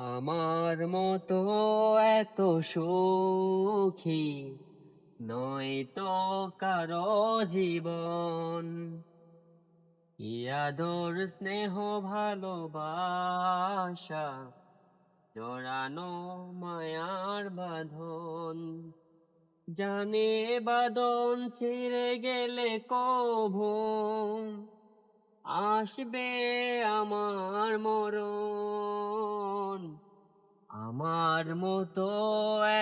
আমার মতো এত সুখী নয় তো কারও জীবন। ইয়াদর স্নেহ, ভালোবাসা জড়ানো মায়ার বাঁধন। জানে বাদন ছিঁড়ে গেলে কভু আসবে আমার মরণ। আমার মতো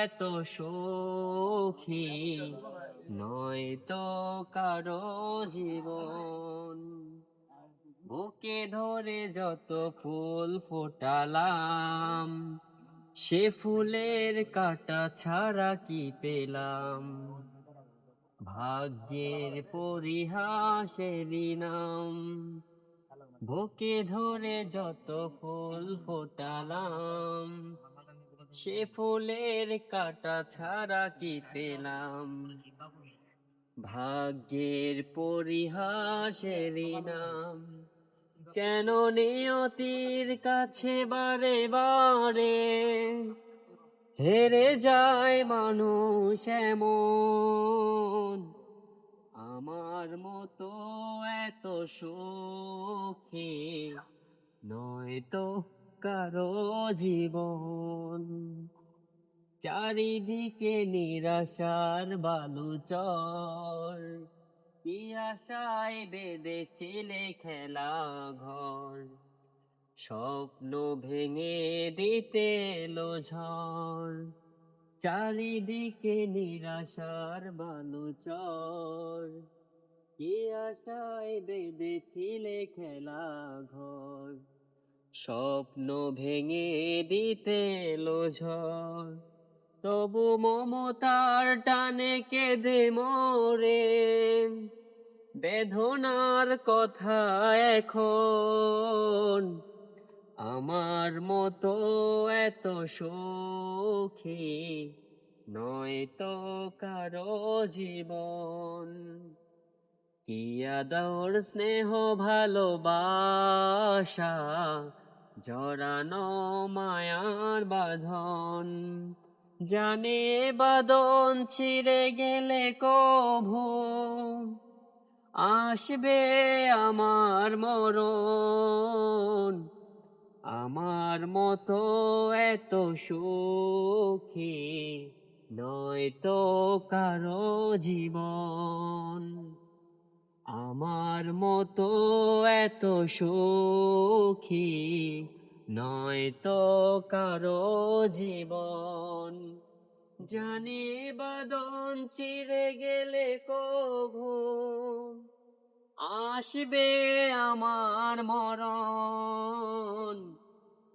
এত সুখী নয় তো কারও জীবন। বুকে ধরে যত ফুল ফোটালাম, সে ফুলের কাটা ছাড়া কি পেলাম? ভাগ্যের পরিহাসেরই নাম বুকে ধরে যত ফুল ফোটালাম সে ফুলের কাটা ছাড়া কি পেলাম ভাগ্যের পরিহাসের নাম কেন নিয়তির কাছে বারে বারে হেরে যায় মানুষ এমন? আমার মতো এত সুখী নয় তো কারও জীবন। চারিদিকে নিরাশার বালুচর কি আশায় বেঁধেছিলে খেলা ঘর? স্বপ্ন ভেঙে দিতে এলো ঝড়। চারিদিকে নিরাশার বালুচর কি আশায় বেঁধেছিলে খেলা ঘর? স্বপ্ন ভেঙে দিতে ঝড়। তবু মমতার টানে কেঁদে মোরে। বেদনার কথা এখন আমার মতো এত সুখী নয় তো কারও জীবন। কিয়া আদর স্নেহ, ভালোবাসা জড়ানো মায়ার বাঁধন। জানে বাদন ছিঁড়ে গেলে কভু। আসবে আমার মরণ। আমার মতো এত সুখী নয় তো কারও জীবন। আমার মতো এত সুখী নয় তো কারও জীবন। জানি বাদন চিরে গেলে কভু আসবে আমার মরণ।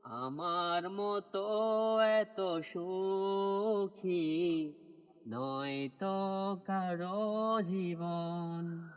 আমার মতো এত সুখী নয় তো কারও জীবন।